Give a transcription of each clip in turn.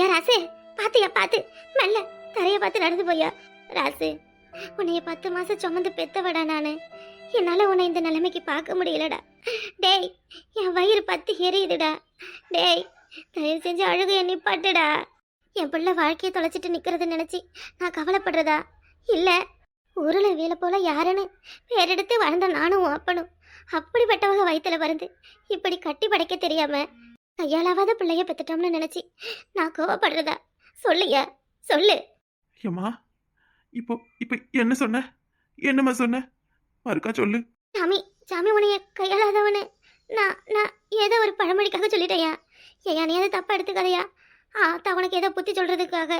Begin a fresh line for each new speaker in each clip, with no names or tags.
ஏ ராசு பாத்தியா பாத்து. மெல்ல தரைய பார்த்து நடந்து போயா ராசு உன்னைய பத்து மாசம் சுமந்து பெத்தவடா நானு. என்னால உன்னை இந்த நிலைமைக்கு பார்க்க முடியலடா. டேய் என் வயிறு பத்து எரியுதுடா. டேய் தயவு செஞ்சு அழுக என்னை பாட்டுடா என் பிள்ளை வாழ்க்கையை தொலைச்சிட்டு நிக்கிறத நினச்சி நான் கவலைப்படுறதா? இல்ல ஊருல வீழ போல யாருன்னு பேரெடுத்து வளர்ந்த நானும் அப்பனும். அப்படிப்பட்டவங்க வயிற்றுல வருது இப்படி கட்டி படைக்க தெரியாம கையாலாவாத பிள்ளைய பெத்துட்டோம்னு நினைச்சு நான் கோவப்படுறதா? சொல்லுயா சொல்லு.
ஏம்மா இப்போ இப்போ என்ன சொன்ன? என்னம்மா சொன்ன? மறுக்கா சொல்லு.
சாமி சாமி உன்னைய கையாளாதவனு நான் நான் ஏதோ ஒரு பழமொழிக்காக சொல்லிட்டேயா ஏயா நீ அதை தப்பா எடுத்துக்காதயா. ஆ உனக்கு ஏதோ புத்தி சொல்றதுக்காக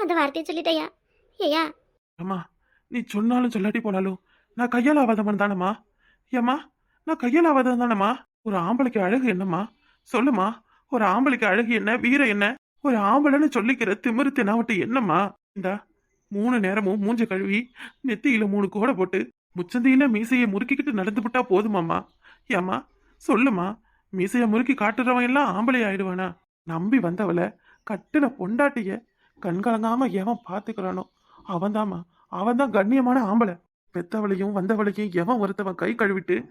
அந்த வார்த்தையை சொல்லிட்டேயா ஏயா
அம்மா நீ சொன்னாலும் சொல்லாட்டி போனாலும் நான் கையால் ஆகாதவன் தானம்மா. ஏம்மா நான் கையால் ஆகாதவன் தானம்மா. ஒரு ஆம்பளைக்கு அழகு என்னம்மா? சொல்லுமா? ஒரு ஆம்பளைக்கு அழகு என்ன? வீர என்ன? ஒரு ஆம்பளைன்னு சொல்லிக்கிற திமிரு தெனாவட்டு என்னம்மா? இந்தா மூணு நேரமும் மூஞ்ச கழுவி நெத்தியில மூணு கோடை போட்டு முச்சந்தியில மீசையை முறுக்கிக்கிட்டு நடந்து விட்டா போதுமாம்மா? ஏம்மா சொல்லுமா? மீசைய முறுக்கி காட்டுறவன் எல்லாம் ஆம்பளை ஆயிடுவானா? நம்பி வந்தவளை கட்டுன பொண்டாட்டிய கண்கலங்காம எவன் பாத்துக்கிறானோ? அவன்தாம்மா அவன்தான் கண்ணியமான ஆம்பளை. பெத்தவளையும் வந்தவளையும் எவன் ஒருத்தவன் கை கழுவிட்டு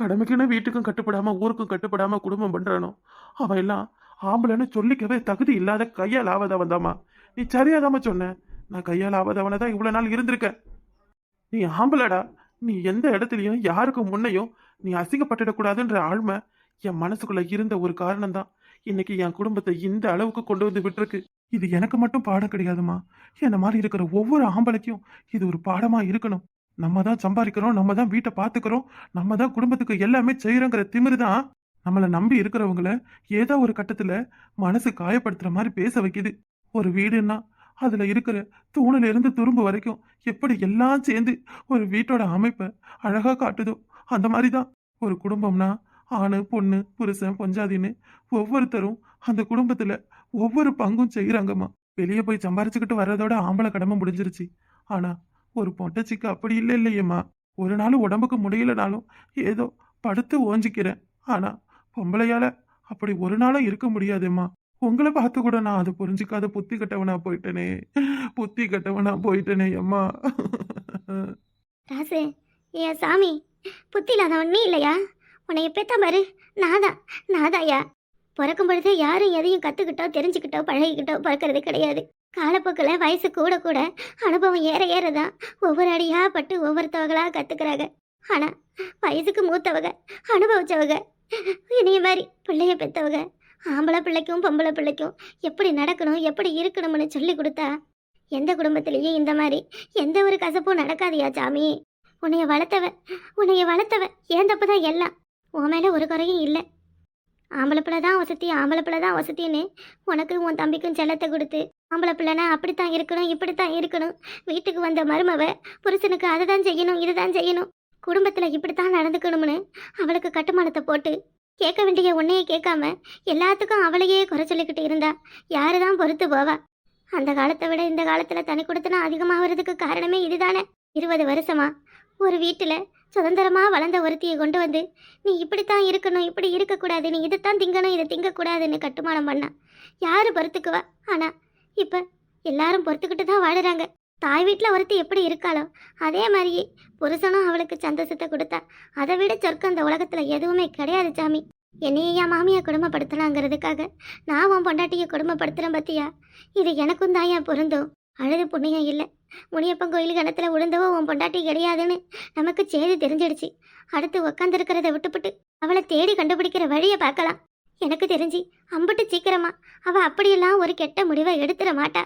கடமைக்குன்னு வீட்டுக்கும் கட்டுப்படாம ஊருக்கும் கட்டுப்படாம குடும்பம் பண்றானோ? அவன் எல்லாம் ஆம்பளைன்னு சொல்லிக்கவே தகுதி இல்லாத கையால் ஆவதவன் தாம்மா நீ சரியாதாம சொன்ன. நான் கையால் ஆவதவனை தான் இவ்வளவு நாள் இருந்திருக்கேன். நீ ஆம்பளடா. நீ எந்த இடத்துலயும் யாருக்கும் முன்னையும் நீ அசிங்கப்பட்டுடக்கூடாதுன்ற ஆழ்மை என் மனசுக்குள்ள இருந்த ஒரு காரணம் தான் இன்னைக்கு என் குடும்பத்தை இந்த அளவுக்கு கொண்டு வந்து விட்டுருக்கு. இது எனக்கு மட்டும் பாடம் கிடையாதுமா என்ன மாதிரி இருக்கிற ஒவ்வொரு ஆம்பளைக்கும் இது ஒரு பாடமா இருக்கணும். நம்ம தான் சம்பாதிக்கிறோம் நம்ம தான் வீட்டை பார்த்துக்கிறோம் நம்ம தான் குடும்பத்துக்கு எல்லாமே செய்யறோங்கிற திமிரு தான் நம்மளை நம்பி இருக்கிறவங்கள ஏதோ ஒரு கட்டத்துல மனசு காயப்படுத்துற மாதிரி பேச வைக்குது. ஒரு வீடுன்னா அதுல இருக்கிற தூணுல இருந்து துரும்பு வரைக்கும் எப்படி எல்லாம் சேர்ந்து ஒரு வீட்டோட அமைப்பை அழகா காட்டுதோ அந்த மாதிரி தான். ஒரு குடும்பம்னா ஆணு பொண்ணு புருஷன் பொஞ்சாதின்னு ஒவ்வொருத்தரும் அந்த குடும்பத்துல ஒவ்வொரு பங்கும் செய்யறாங்கம்மா வெளியே போய் சம்பாரிச்சுக்கிட்டு வர்றதோட ஆம்பளை கடமை முடிஞ்சிருச்சு. ஆனா ஒரு பொட்டச்சிக்கு அப்படி இல்லை இல்லையேம்மா. ஒரு நாள் உடம்புக்கு முடியலனாலும் ஏதோ படுத்து ஓஞ்சிக்கிறேன். ஆனால் பொம்பளையால் அப்படி ஒரு நாளும் இருக்க முடியாதும்மா. உங்களை பார்த்து கூட நான் அதை புரிஞ்சுக்காத புத்தி கட்டவனா போயிட்டனே. புத்தி கட்டவனா போயிட்டனே அம்மா.
ராசு ஏன் சாமி புத்தி இல்லாத ஒன்றே இல்லையா? உன்னை எப்பேத்தா பாரு நாதா நாதாயா பிறக்கும் பொழுதே யாரும் எதையும் கற்றுக்கிட்டோ தெரிஞ்சுக்கிட்டோ பழகிக்கிட்டோ பிறக்கிறது கிடையாது. காலப்போக்கில் வயசு கூட கூட அனுபவம் ஏற ஏறதான். ஒவ்வொரு அடியாக பட்டு ஒவ்வொருத்தவங்களாக கற்றுக்குறாங்க ஆனால் வயசுக்கு மூத்தவங்க அனுபவிச்சவங்க இனிய மாதிரி பிள்ளைய பெற்றவங்க ஆம்பளை பிள்ளைக்கும் பொம்பளை பிள்ளைக்கும் எப்படி நடக்கணும் எப்படி இருக்கணும்னு சொல்லி கொடுத்தா எந்த குடும்பத்திலையும் இந்த மாதிரி எந்த ஒரு கசப்பும் நடக்காதியா சாமி? உன்னைய வளர்த்தவ உன்னைய வளர்த்தவ ஏன் தப்பு தான் எல்லாம்? உன் மேலே ஒரு குறையும் இல்லை. ஆம்பளை பிள்ளை தான் வசதி ஆம்பளை பிள்ளை தான் வசதின்னு உனக்கு உன் தம்பிக்கும் செல்லத்தை கொடுத்து ஆம்பளை பிள்ளைனா அப்படித்தான் இருக்கணும் இப்படித்தான் இருக்கணும். வீட்டுக்கு வந்த மருமவ புருஷனுக்கு அதை தான் செய்யணும் இதுதான் செய்யணும். குடும்பத்தில் இப்படித்தான் நடந்துக்கணும்னு அவளுக்கு கட்டுமானத்தை போட்டு கேட்க வேண்டிய உன்னையே கேட்காம எல்லாத்துக்கும் அவளையே குறை சொல்லிக்கிட்டு இருந்தா. யாரு தான் பொறுத்து போவா? அந்த காலத்தை விட இந்த காலத்தில் தனி கொடுத்தனா அதிகமாகிறதுக்கு காரணமே இதுதானே? இருபது வருஷமா ஒரு வீட்டில் சுதந்திரமாக வளர்ந்த ஒருத்தியை கொண்டு வந்து நீ இப்படித்தான் இருக்கணும் இப்படி இருக்கக்கூடாது நீ இதைத்தான் திங்கணும் இதை திங்கக்கூடாதுன்னு கட்டுமானம் பண்ணா. யார் பொறுத்துக்குவா? ஆனால் இப்போ எல்லாரும் பொறுத்துக்கிட்டு தான் வாழுறாங்க. தாய் வீட்டில் ஒருத்தி எப்படி இருக்காளோ அதே மாதிரியே புருஷனும் அவளுக்கு சந்தோஷத்தை கொடுத்தா அதை விட சொர்க்கம் இந்த உலகத்தில் எதுவுமே கிடையாது சாமி. என்னையே என் மாமியை குடும்பப்படுத்தலாங்கிறதுக்காக நான் உன் பொண்டாட்டியை கொடுமைப்படுத்துகிறேன் பத்தியா? இது எனக்கும் தான் ஏன் பொருந்தும்? அழுது புண்ணியம் இல்லை. முனியப்பன் கோயில் கிணத்துல விழுந்தவோ உன் பொண்டாட்டி கிடையாதுன்னு நமக்கு செய்தி தெரிஞ்சிடுச்சு. அடுத்து உக்காந்துருக்கிறத விட்டுப்புட்டு அவளை தேடி கண்டுபிடிக்கிற வழியை பார்க்கலாம். எனக்கு தெரிஞ்சு அம்புட்டு சீக்கிரமா. அவ அப்படியெல்லாம் ஒரு கெட்ட முடிவை எடுத்துட மாட்டா.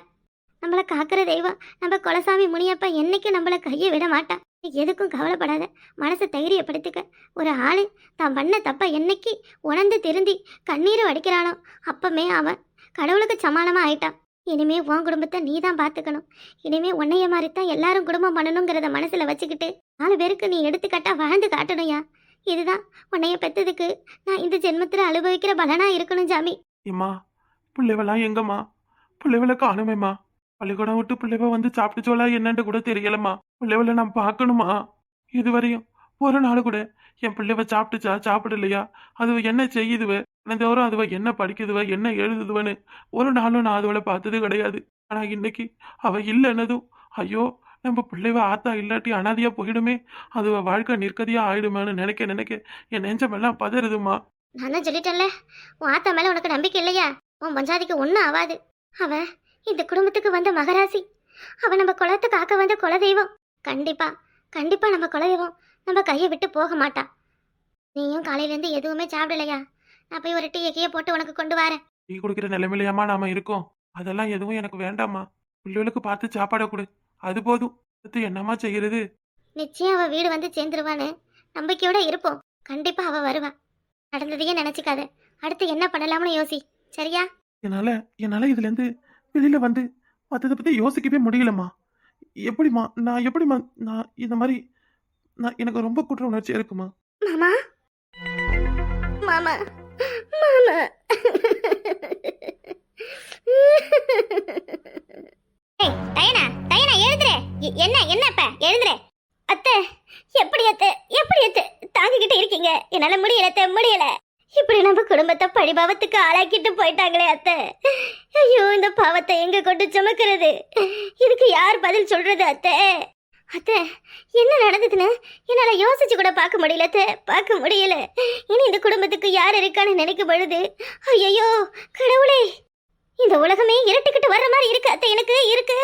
நம்மளை காக்கிற தெய்வம் நம்ம குலசாமி முனியப்பா என்னைக்கு நம்மளை கையை விட மாட்டா. நீ எதுக்கும் கவலைப்படாத. மனசை தைரியப்படுத்திக்க. ஒரு ஆளு தான் பண்ண தப்ப என்னைக்கு உணர்ந்து திருந்தி கண்ணீர் வடிக்கிறானோ அப்பமே அவன் கடவுளுக்கு சமாளமா ஆயிட்டான் இனிமே உன் குடும்பத்தை நீ தான் பார்த்துக்கணும் இனிமே உன்னைய மாதிரி தான் எல்லாரும் குடும்பம் பண்ணணுங்கிறத மனசுல வச்சுக்கிட்டு நாலு பேருக்கு நீ எடுத்துக்காட்டா வாழ்ந்து காட்டணும்யா. இதுதான் உன்னைய பெத்ததுக்கு நான் இந்த ஜென்மத்துல அனுபவிக்கிற பலனா இருக்கணும் ஜாமி.
ஏம்மா பிள்ளைவெல்லாம் எங்கம்மா? பிள்ளைவளை காணுமேம்மா? பள்ளிக்கூடம் விட்டு பிள்ளைவ வந்து சாப்பிட்டுச்சோலா என்னன்னு கூட தெரியலம்மா. பிள்ளைவளை நான் பார்க்கணுமா? இதுவரையும் ஒரு நாள் கூட என் பிள்ளைவ சாப்பிட்டுச்சா சாப்பிடலையா? அது என்ன செய்யுதுவ? தினந்தோறும் அதுவ என்ன படிக்குதுவ? என்ன எழுதுதுவன்னு ஒரு நாளும் நான் அதுவளை பார்த்தது கிடையாது. ஆனா இன்னைக்கு அவ இல்லைன்னதும் ஐயோ நம்ம பிள்ளைவ ஆத்தா இல்லாட்டி அனாதையா போயிடுமே. அதுவ வாழ்க்கை நிற்கதியா ஆயிடுமேன்னு நினைக்க நினைக்க என் நெஞ்சமெல்லாம் பதறுதுமா
நான் தான் சொல்லிட்டேன்ல உன் ஆத்தா மேல உனக்கு நம்பிக்கை இல்லையா? உன் பஞ்சாதிக்கு ஒன்றும் ஆகாது அவ இந்த குடும்பத்துக்கு வந்த மகராசி. அவ நம்ம குலத்தை காக்க வந்த குலதெய்வம். கண்டிப்பா கண்டிப்பா நம்ம குலதெய்வம் நம்ம கையை விட்டு போக மாட்டா. நீயும் காலையிலேருந்து எதுவுமே சாப்பிடலையா? நான் போய் ஒரு டீ கீயை போட்டு உனக்கு கொண்டு வரேன்.
டீ குடிக்கிற நிலைமையிலையாம்மா நாம இருக்கோம். அதெல்லாம் எதுவும் எனக்கு வேண்டாம்மா. பிள்ளைகளுக்கு பார்த்து சாப்பாடை கொடு. அது போதும். அடுத்து என்னம்மா செய்யறது?
நிச்சயம் அவ வீடு வந்து சேர்ந்துருவான்னு நம்பிக்கையோட இருப்போம். கண்டிப்பா அவ வருவா. நடந்ததையே நினைச்சுக்காத. அடுத்து என்ன பண்ணலாம்னு யோசி. சரியா?
என்னால என்னால இதுல இருந்து வெளியில வந்து மற்றதை பத்தி யோசிக்கவே முடியலம்மா. எப்படிம்மா நான் எப்படிம்மா நான் இந்த மாதிரி நான் எனக்கு ரொம்ப குற்ற உணர்ச்சி இருக்குமா?
மாமா? மாமா? மாமா? என்ன என்ன இப்ப? எழுதுறே அத்தை எப்படி அத்தை எப்படி அத்தை? தாங்கிக்கிட்டு இருக்கீங்க. என்னால முடியல அத்தை முடியல. இப்படி நம்ம குடும்பத்தை பழிபாவத்துக்கு ஆளாக்கிட்டு போயிட்டாங்களே அத்தை. ஐயோ இந்த பாவத்தை எங்க கொண்டு சுமக்கிறது? இதுக்கு யார் பதில் சொல்றது அத்தை? அத்தை என்ன நடந்ததுன்னு என்னால யோசிச்சு கூட பார்க்க முடியல அத்தை. பார்க்க முடியல. இனி இந்த குடும்பத்துக்கு யார் இருக்கான்னு நினைக்கும் பொழுது ஐயோ கடவுளே இந்த உலகமே இருட்டுக்கிட்டு வர்ற மாதிரி இருக்கு அத்தை. எனக்கு இருக்கு.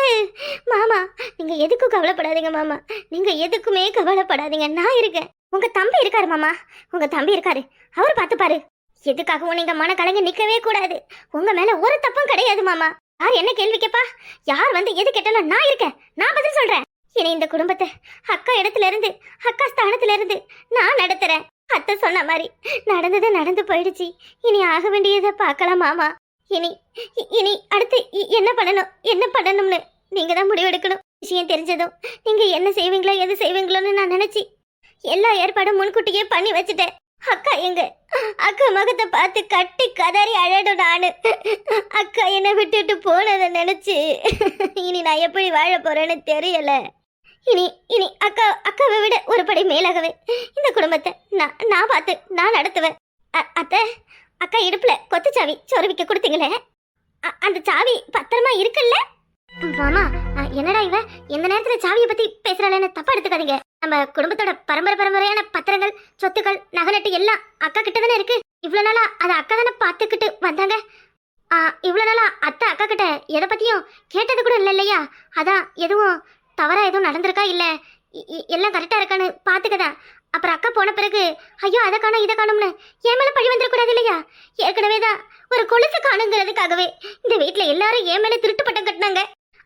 மாமா நீங்க எதுக்கும் கவலைப்படாதீங்க மாமா. நீங்க எதுக்குமே கவலைப்படாதீங்க. நான் இருக்கேன். உங்க தம்பி இருக்காரு மாமா. உங்க தம்பி இருக்காரு. அவர் பார்த்துப்பாரு எதுக்காகவும் நீங்க மன கலங்கி நிக்கவே கூடாது. உங்க மேல ஒரு தப்பும் கிடையாது மாமா. யார் என்ன கேள்வி கேப்பா? யார் வந்து எது கேட்டாலும் நான் இருக்கேன். நான் பதில் சொல்றேன். இனி இந்த குடும்பத்தை அக்கா இடத்துல இருந்து அக்கா ஸ்தானத்துல இருந்து நான் நடத்துறேன். அத்தை சொன்ன மாதிரி நடந்தது நடந்து போயிடுச்சு. இனி ஆக வேண்டியதை பார்க்கலாம் மாமா. இனி இ- இனி அடுத்து இ- என்ன பண்ணணும்? என்ன பண்ணணும்னு நீங்க தான் முடிவெடுக்கணும். விஷயம் தெரிஞ்சதும் நீங்க என்ன செய்வீங்களோ எது செய்வீங்களோன்னு நான் நினச்சி எல்லா ஏற்பாடும் முன்கூட்டியே பண்ணி வச்சுட்டேன். அக்கா எங்க? அக்கா முகத்தை பார்த்து கட்டி கதறி அழடும் நானு. அக்கா என்னை விட்டுட்டு போனதை நினைச்சு இனி நான் எப்படி வாழ போறேன்னு தெரியல. இனி இனி அக்கா அக்காவை விட ஒரு படி மேலாகவே இந்த குடும்பத்தை நான் நான் பார்த்து நான் நடத்துவேன். அ- அத்தை அக்கா இடுப்புல கொத்து சாவி சொருவிக்க கொடுத்தீங்களே. அந்த சாவி பத்திரமா இருக்குல்ல? மாமா என்னடா இவ? எந்த நேரத்துல சாவியை பத்தி பேசுறாளேன்னு தப்பா எடுத்துக்காதீங்க. நம்ம குடும்பத்தோட பரம்பரை பரம்பரையான பத்திரங்கள் சொத்துக்கள் நகநட்டு எல்லாம் அக்கா கிட்ட தானே இருக்கு. இவ்வளவு நாளா அதை அக்கா தானே பார்த்துக்கிட்டு வந்தாங்க. இவ்வளவு நாளா அத்தை அக்கா கிட்ட எதை பத்தியும் கேட்டது கூட இல்லை இல்லையா? அதான் எதுவும் தவறா எதுவும் நடந்திருக்கா இல்ல? இ- இ- எல்லாம் கரெக்டா இருக்கான்னு பாத்துக்கதான். அப்புறம் அக்கா போன பிறகு ஐயோ அதை காணும் இதை காணும்னு என் மேலே பழி வந்துடக்கூடாது இல்லையா? ஏற்கனவே தான் ஒரு கொலுசு காணுங்கிறதுக்காகவே இந்த வீட்டில் எல்லாரும் என் மேலே திருட்டு பட்டம் கட்டினாங்க.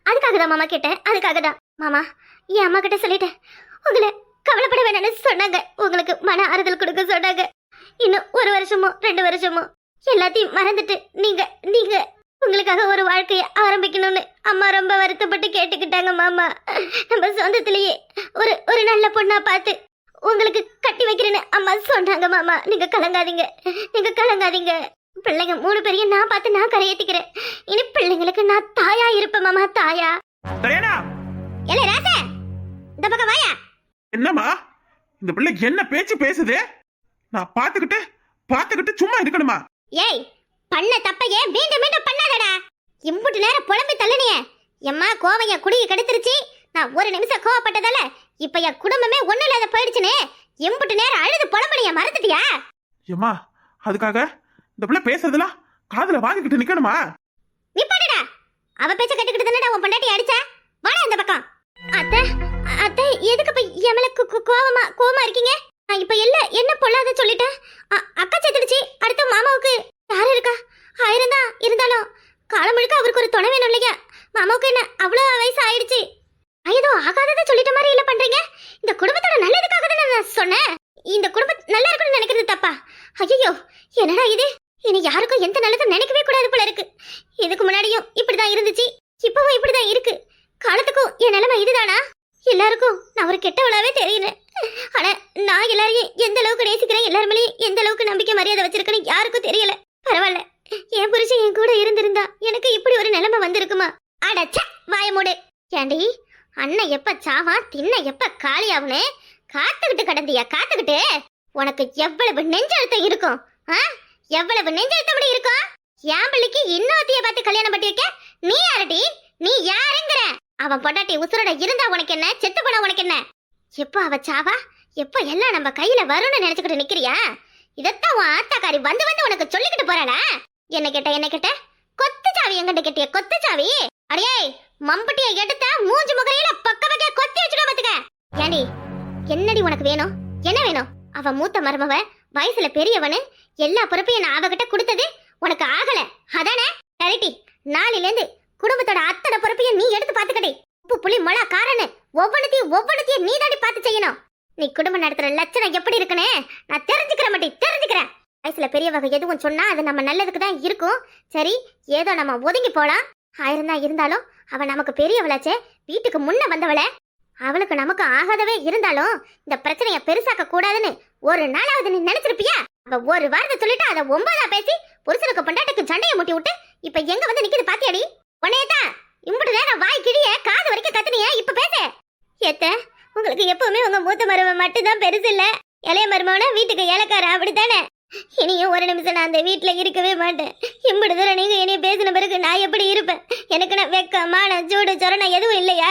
அதுக்காக தான் மாமா கேட்டேன் அதுக்காக தான் மாமா என் அம்மா கிட்ட சொல்லிட்டேன். உங்களை கவலைப்பட வேணாம்னு சொன்னாங்க. உங்களுக்கு மன ஆறுதல் கொடுக்க சொன்னாங்க. இன்னும் ஒரு வருஷமோ ரெண்டு வருஷமோ எல்லாத்தையும் மறந்துட்டு நீங்க நீங்க உங்களுக்காக ஒரு வாழ்க்கையை ஆரம்பிக்கணும்னு அம்மா ரொம்ப வருத்தப்பட்டு கேட்டுக்கிட்டாங்க மாமா. நம்ம சொந்தத்திலேயே ஒரு ஒரு நல்ல பொண்ணா பார்த்து உங்களுக்கு கட்டி வைக்கிறேன்னு அம்மா சொன்னாங்க மாமா. நீங்க கலங்காதீங்க. நீங்க கலங்காதீங்க. பிள்ளைங்க மூணு பேரையும் நான் பார்த்து நான் கரையேத்திக்கிறேன். இனி பிள்ளைங்களுக்கு நான் தாயா இருப்பேன் மாமா தாயா.
தயனா
ஏலே ராசா இந்த பக்கம் வாயா.
என்னம்மா? இந்த பிள்ளை என்ன பேச்சு பேசுது? நான் பாத்துக்கிட்டு பாத்துக்கிட்டு சும்மா இருக்கணுமா?
ஏய் பண்ண தப்பையே மீண்டும் மீண்டும் பண்ணாதடா. இம்புட்டு நேரம் புலம்பி தள்ளுனிய. எம்மா என் குடியை கெடுத்துருச்சு. நான் ஒரு நிமிஷம் கோவப்பட்டதால இப்ப என் குடும்பமே ஒண்ணு இல்லாத போயிடுச்சுனே. இம்புட்டு நேரம் அழுது புலம்புனிய மறந்துட்டியா?
ஏம்மா அதுக்காக இந்த பிள்ளை பேசுறதெல்லாம் காதுல வாங்கிக்கிட்டு நிக்கணுமா?
நிப்பாடுடா அவ பேச்ச கட்டுக்கிட்டு தானடா உன் பொண்டாட்டி அடிச்சா? வாடா இந்த பக்கம். அத்தை அத்தை எதுக்கு இப்ப என் மேல கோ- கோ- கோவமா கோவமா இருக்கீங்க? நான் இப்ப இல்ல என்ன பொல்லாத சொல்லிட்டேன் அக்கா செத்துடுச்சு. அடுத்து மாமாவுக்கு யாரு இருக்கா? ஆயிரம் தான் இருந்தாலும் காலம் முழுக்க அவருக்கு ஒரு துணை வேணும் இல்லையா? மாமாவுக்கு என்ன அவ்வளவு வயசு ஆயிடுச்சு? ஏதோ ஆகாததை சொல்லிட்ட மாதிரி இல்ல பண்றீங்க? இந்த குடும்பத்தோட நல்லதுக்காக தானே இந்த குடும்பம் நல்லா இருக்கும்னு நினைக்கிறது தப்பா? ஐயோ என்னடா இது? இனி யாருக்கும் எந்த நல்லதும் நினைக்கவே கூடாது போல இருக்கு. இதுக்கு முன்னாடியும் இப்படிதான் இருந்துச்சு இப்பவும் இப்படிதான் இருக்கு. காலத்துக்கும் என் நிலைமை இதுதானா? எல்லாருக்கும் நான் ஒரு கெட்டவளாவே தெரியுறேன். ஆனா நான் எல்லாரையும் எந்த அளவுக்கு நேசிக்கிறேன் எல்லார் மேலேயும் எந்த அளவுக்கு நம்பிக்கை மரியாதை வச்சிருக்கேன்னு யாருக்கும் தெரியல. பரவாயில்ல என் புருஷன் என் கூட இருந்திருந்தா எனக்கு இப்படி ஒரு நிலைமை வந்திருக்குமா? அடச்ச வாய மூடு. ஏண்டி அண்ணன் எப்ப சாவா தின்ன எப்ப காலியாவுன்னு காத்துக்கிட்டு கடந்தியா? காத்துக்கிட்டு? உனக்கு எவ்வளவு நெஞ்சழுத்தம் இருக்கும்? ஆ? எவ்வளவு நெஞ்செழுத்தபடி இருக்கும்? என் பிள்ளைக்கு இன்னொருத்திய பார்த்து கல்யாணம் பண்ணி வைக்க நீ யாரடி? நீ யாருங்கிற? அவன் பொண்டாட்டி உசுரோட இருந்தா உனக்கு என்ன? செத்து போனா உனக்கு என்ன? எப்போ அவ சாவா? எப்போ எல்லாம் நம்ம கையில வரும்னு நினைச்சுக்கிட்டு நிக்கிறியா? இதத்தான் உன் ஆத்தாக்காரி வந்து வந்து உனக்கு சொல்லிக்கிட்டு போறானா என்ன கேட்ட என்ன கேட்ட? கொத்து சாவி எங்கிட்ட கேட்டிய கொத்து சாவி? அடியே மம்பட்டிய எடுத்த மூஞ்சி முகரையில பக்க பக்க கொத்தி வச்சுட்டு பாத்துக்க. ஏண்டி என்னடி உனக்கு வேணும்? என்ன வேணும்? அவ மூத்த மருமவ வயசுல பெரியவனு எல்லா பொறுப்பையும் நான் அவகிட்ட கொடுத்தது உனக்கு ஆகல. அதானே? கரெக்டி நாளிலேருந்து குடும்பத்தோட அத்தனை பொறுப்பையும் நீ எடுத்து பாத்துக்கடி உப்பு புளி மொளா காரனு ஒவ்வொன்றத்தையும் ஒவ்வொன்றத்தையும் நீ தாண்டி பார்த்து செய்யணும். நீ குடும்பம் நடத்துற லட்சணம் எப்படி இருக்குன்னு நான் தெரிஞ்சுக்கிற மாட்டி தெரிஞ்சுக்கிறேன். வயசுல பெரியவங்க எதுவும் சொன்னா அது நம்ம நல்லதுக்கு தான் இருக்கும். சரி ஏதோ நம்ம ஒதுங்கி போலாம். ஆயிரம் தான் இருந்தாலும் அவ நமக்கு பெரியவளாச்சே வீட்டுக்கு முன்ன வந்தவளே. அவளுக்கு நமக்கு ஆகாதவே இருந்தாலும் இந்த பிரச்சனையை பெருசாக்க கூடாதுன்னு ஒரு நாளாவது நீ நினைச்சிருப்பியா? அவ ஒரு வாரத்தை சொல்லிட்டு அதை ஒன்பதா பேசி புருஷனுக்கு பொண்டாட்டிக்கு சண்டையை முட்டி விட்டு இப்ப எங்க வந்து நிக்குது பாத்தியாடி? உனையதா இம்புட்டு நேரம் வாய் கிழிய காது வரைக்கும் கத்துனியா இப்ப பேச. ஏத்த உங்களுக்கு எப்பவுமே உங்க மூத்த மருமன் மட்டும்தான் பெருசு இல்ல. இளைய மருமவனா வீட்டுக்கு இலக்கார அப்படித்தானே இனியும் ஒரு நிமிஷம் நான் அந்த வீட்டுல இருக்கவே மாட்டேன். இம்புட்டு தூரம் நீங்க இனிய பேசின பிறகு நான் எப்படி இருப்பேன்? எனக்கு நான் வெக்கம் மானம் சூடு சொரணம் எதுவும் இல்லையா?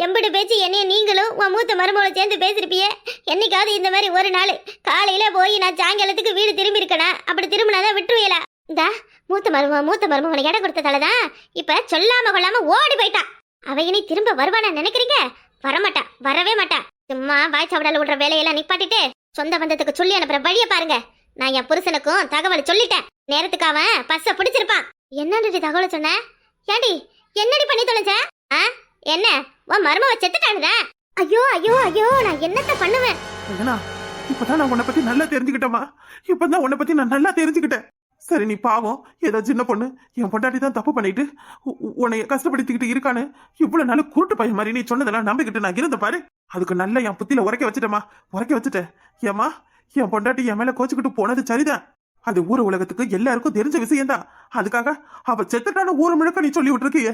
எம்பிட்டு பேச்சு என்னைய நீங்களும் உன் மூத்த மருமகளை சேர்ந்து பேசிருப்பியே. என்னைக்காவது இந்த மாதிரி ஒரு நாள் காலையில போய் நான் சாயங்காலத்துக்கு வீடு திரும்பி இருக்கனா அப்படி திரும்பினாதான் விட்டுருவீல. இந்த மூத்த மரும மூத்த மருமகனை இடம் கொடுத்ததாலதான் இப்ப சொல்லாம கொள்ளாம ஓடி போயிட்டான் அவ இனி திரும்ப வருவானா நினைக்கிறீங்க? வரமாட்டா வரவே மாட்டா. சும்மா வாய் சாப்பிடால விடுற வேலையெல்லாம் நிப்பாட்டிட்டு சொந்த பந்தத்துக்கு சொல்லி அனுப்புற வழிய பாருங்க. நான் என் புருஷனுக்கும் தகவல் சொல்லிட்டேன். நேரத்துக்கு அவன் பிடிச்சிருப்பான். என்னடி தகவல் சொன்ன? ஏடி என்னடி பண்ணி தொலைஞ்ச? ஆ? என்ன? உன் மருமவ செத்துட்டானுதா ஐயோ ஐயோ ஐயோ நான் என்னத்த பண்ணுவேன்?
ஏன்னா இப்பதான் நான் உன்னை பத்தி நல்லா தெரிஞ்சுக்கிட்டேமா இப்பதான் உன்னை பத்தி நான் நல்லா தெரிஞ்சுக்கிட்டேன். சரி நீ பாவம் ஏதோ சின்ன பொண்ணு என் பொண்டாட்டி தான் தப்பு பண்ணிட்டு உ- உ- உன்னை கஷ்டப்படுத்திக்கிட்டு இருக்கான்னு இவ்வளவு நாள் குருட்டு பையன் மாதிரி நீ சொன்னதெல்லாம் நம்பிக்கிட்டு நான் இருந்த பாரு. அதுக்கு நல்ல என் புத்தியில உரைக்க வச்சுட்டேமா உரைக்க வச்சுட்டேன். ஏமா என் பொண்டாட்டி என் மேல கோச்சுக்கிட்டு போனது சரிதான். அது ஊர் உலகத்துக்கு எல்லாருக்கும் தெரிஞ்ச விஷயம்தான். அதுக்காக அவ செத்துட்டான ஊர் முழுக்க நீ சொல்லி விட்டுருக்கியே.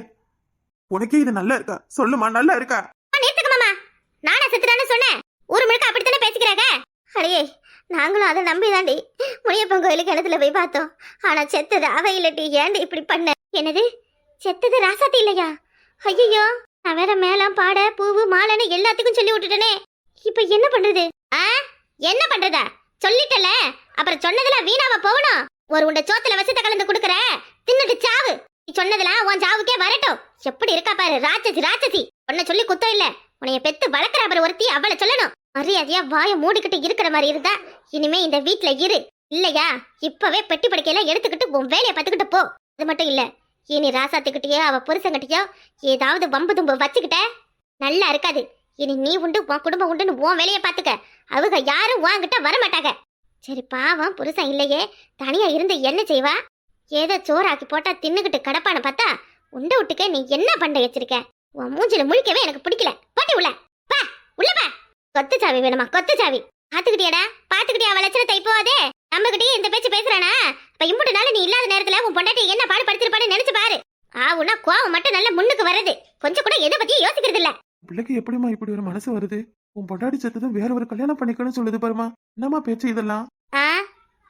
உனக்கே இது நல்லா இருக்கா? சொல்லுமா நல்லா இருக்கா?
நேத்துக்கு மாமா நானா செத்துட்டான்னு சொன்னேன். ஒரு முழுக்க அப்படித்தானே பேசிக்கிறாங்க? அடையே நாங்களும் அதை நம்பி தாண்டி முனியப்பன் கோயிலுக்கு கிணத்துல போய் பார்த்தோம். ஆனா செத்தது அவ இல்லட்டி ஏண்டி இப்படி பண்ண? என்னது? செத்தது ராசாத்தி இல்லையா? ஐயோ நான் வேற மேலாம் பாட பூவு மாலைன்னு எல்லாத்துக்கும் சொல்லி விட்டுட்டனே. இப்ப என்ன பண்றது? ஆ? என்ன பண்றதா? சொல்லிட்டல அப்புறம் சொன்னதெல்லாம் வீணாவ போகணும். ஒரு உண்ட சோத்துல விஷத்தை கலந்து குடுக்கற தின்னுட்டு சாவு. சொன்னதெல்லாம் உன் ஜாவுக்கே வரட்டும். எப்படி இருக்கா பாரு ராட்சசி ராட்சசி. உன்னை சொல்லி குத்தம் இல்ல. உன்னைய பெத்து வளர்க்குற அப்புறம் ஒருத்தி அவளை சொல்லணும். மரியாதையா வாய மூடிக்கிட்டு இருக்கிற மாதிரி இருந்தா இனிமே இந்த வீட்ல இரு. இல்லையா? இப்பவே பெட்டி படுக்கையெல்லாம் எடுத்துக்கிட்டு உன் வேலையை பார்த்துக்கிட்டு போ. அது மட்டும் இல்ல. இனி ராசாத்துக்கிட்டயோ அவ புருஷங்கிட்டயோ ஏதாவது வம்பு தும்பு வச்சுக்கிட்ட நல்லா இருக்காது. இனி நீ உண்டு உன் குடும்பம் உண்டுன்னு உன் வேலையை பார்த்துக்க. அவங்க யாரும் உன்கிட்ட வர மாட்டாங்க சரி பாவம் புருஷன் இல்லையே. தனியா இருந்து என்ன செய்வா? ஏதோ சோறாக்கி போட்டா தின்னுகிட்டு கடப்பான பார்த்தா உண்டை விட்டுக்க நீ என்ன பண்ண வச்சிருக்க? உன் மூஞ்சில முழிக்கவே எனக்கு பிடிக்கல. பாட்டி உள்ள. பா உள்ள பா. கொத்து சாவி வேணுமா? கொத்து சாவி. பாத்துக்கிட்டியாடா பாத்துக்கிட்டியா அவ லட்சணத்தை இப்போ அதே. நம்ம கிட்டயே இந்த பேச்சு பேசுறானா? அப்ப இம்புட்டு நாள் நீ இல்லாத நேரத்துல உன் பொண்டாட்டி என்ன பாடு படுத்திருப்பான்னு நினைச்சு பாரு. ஆவுனா கோவம் மட்டும் நல்ல முன்னுக்கு வருது கொஞ்சம் கூட எதை பத்தியும் யோசிக்கிறது இல்ல.
பிள்ளைக்கு எப்படிம்மா இப்படி ஒரு மனசு வருது? உன் பொண்டாடி செத்ததும் வேற ஒரு கல்யாணம் பண்ணிக்கணும்னு சொல்லுது பாருமா என்னம்மா பேச்சு இதெல்லாம்?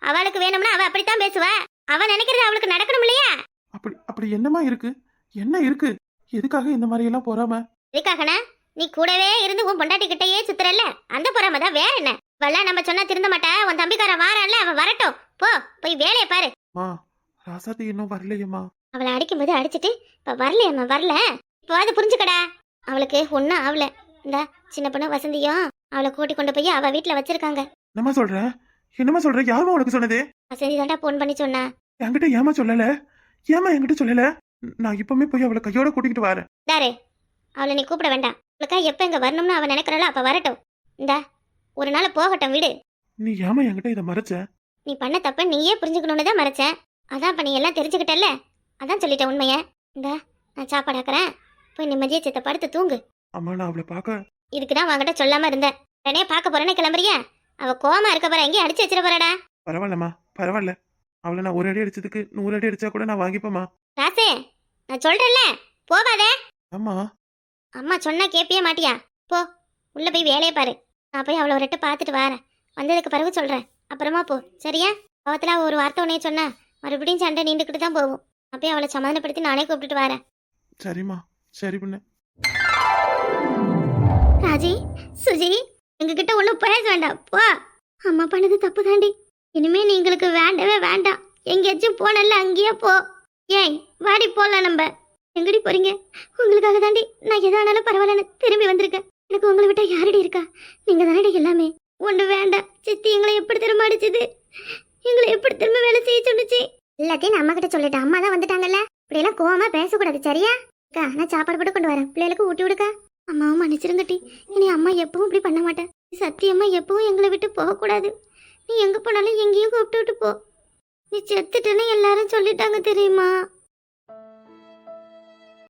அவளுக்கு வேணும்னா அவ அப்படித்தான் பேசுவா. அவ நினைக்கிறது அவளுக்கு நடக்கணும் இல்லையா?
அப்படி அப்படி என்னம்மா இருக்கு? என்ன இருக்கு? எதுக்காக இந்த மாதிரி எல்லாம் போறாம?
இதுக்காகனா நீ கூடவே இருந்து உன் பொண்டாட்டி கிட்டயே சுத்துறல்ல? அந்த பொறாம தான் வேற என்ன? இவெல்லாம் நம்ம சொன்னா திருந்த மாட்டா. உன் தம்பிக்காரன் வாரான்ல அவன் வரட்டும். போ போய் வேலையை பாரு.
மா ராசாத்தி இன்னும் வரலையேம்மா.
அவளை அடிக்கும்போது அடிச்சிட்டு இப்ப வரலையம்மா வரல. இப்போவாது புரிஞ்சுக்கடா. அவளுக்கு ஒன்றும் ஆகல இந்த சின்ன பொண்ணு வசந்தியும் அவளை கூட்டி கொண்டு போய் அவ வீட்டுல வச்சிருக்காங்க.
என்னம்மா சொல்ற? என்னம்மா சொல்ற? யாரும்மா உனக்கு சொன்னது?
வசந்தி தாண்டா போன் பண்ணி சொன்னா
என்கிட்ட ஏமா சொல்லல? ஏமா என்கிட்ட சொல்லல? நான் இப்பவுமே போய் அவளை கையோட கூட்டிகிட்டு வரேன்.
தாரு அவளை நீ கூப்பிட வேண்டாம். அவளுக்கா எப்ப இங்க வரணும்னு அவ நினைக்கிறாளோ அப்ப வரட்டும். இந்த ஒரு நாள் போகட்டும் விடு.
நீ ஏமா என்கிட்ட இதை மறைச்ச?
நீ பண்ண தப்ப நீயே புரிஞ்சுக்கணும்னு தான் மறைச்சேன் அதான் இப்ப நீ எல்லாம் தெரிஞ்சுக்கிட்டல்ல? அதான் சொல்லிட்டேன் உண்மைய. இந்த நான் சாப்பாடு ஆக்குறேன். போய் நிம்மதியா சித்த படுத்து தூங்கு.
அம்மா நான் அவளை பார்க்க
இதுக்கு தான் உன்கிட்ட சொல்லாம இருந்தேன். உடனே பார்க்க போறேன்னு கிளம்புறியா? அவ கோவமா இருக்க போற. எங்கேயும் அடிச்சு வச்சிட போறடா.
பரவாயில்லம்மா பரவாயில்ல. அவளை நான் ஒரு அடி அடிச்சதுக்கு நூறு அடி அடிச்சா கூட நான் வாங்கிப்பேம்மா.
ராசே நான் சொல்றேன்ல போவாதே
ஆமா.
அம்மா சொன்னா கேப்பியே மாட்டியா? போ உள்ள போய் வேலையை பாரு. நான் போய் அவளை ஒரு எட்டு பார்த்துட்டு வரேன். வந்ததுக்கு பிறகு சொல்றேன். அப்புறமா போ சரியா? அவத்துல அவ ஒரு வார்த்தை உன்னைய சொன்னா மறுபடியும் சண்டை நீண்டுக்கிட்டு தான் போகும். அப்பயே அவளை சமாதானப்படுத்தி நானே கூப்பிட்டுட்டு வரேன்.
சரிம்மா சரி பண்ணு.
ராஜி சுஜி எங்ககிட்ட ஒன்றும் பேச வேண்டாம். போ. அம்மா பண்ணது தப்பு தாண்டி இனிமே நீங்களுக்கு வேண்டவே வேண்டாம். எங்கேயாச்சும் போனல அங்கேயே போ. ஏய் வாடி போலாம் நம்ம. எங்கடி போறீங்க? உங்களுக்காக தாண்டி நான் எதானாலும் பரவாயில்லன்னு திரும்பி வந்திருக்கேன். எனக்கு உங்களை விட்டா யாரடி இருக்கா? நீங்க தானடி எல்லாமே. ஒன்று வேண்டாம். சித்தி எங்களை எப்படி திரும்ப அடிச்சது? எங்களை எப்படி திரும்ப வேலை செய்ய சொன்னுச்சு? எல்லாத்தையும் அம்மா கிட்ட சொல்லிட்டேன். அம்மா தான் வந்துட்டாங்கல்ல. இப்படியெல்லாம் கோவமா பேசக்கூடாது சரியா? அக்கா நான் சாப்பாடு போட்டு கொண்டு வரேன். பிள்ளைகளுக்கு ஊட்டி விடுக்கா? அம்மாவும் மன்னிச்சிருங்கட்டி இனி அம்மா எப்பவும் இப்படி பண்ண மாட்டேன். சத்தியம்மா எப்பவும் எங்களை விட்டு போகக்கூடாது. நீ எங்கே போனாலும் எங்கேயும் கூப்பிட்டு விட்டு போ. நீ செத்துட்டேன்னு எல்லாரும் சொல்லிட்டாங்க தெரியுமா?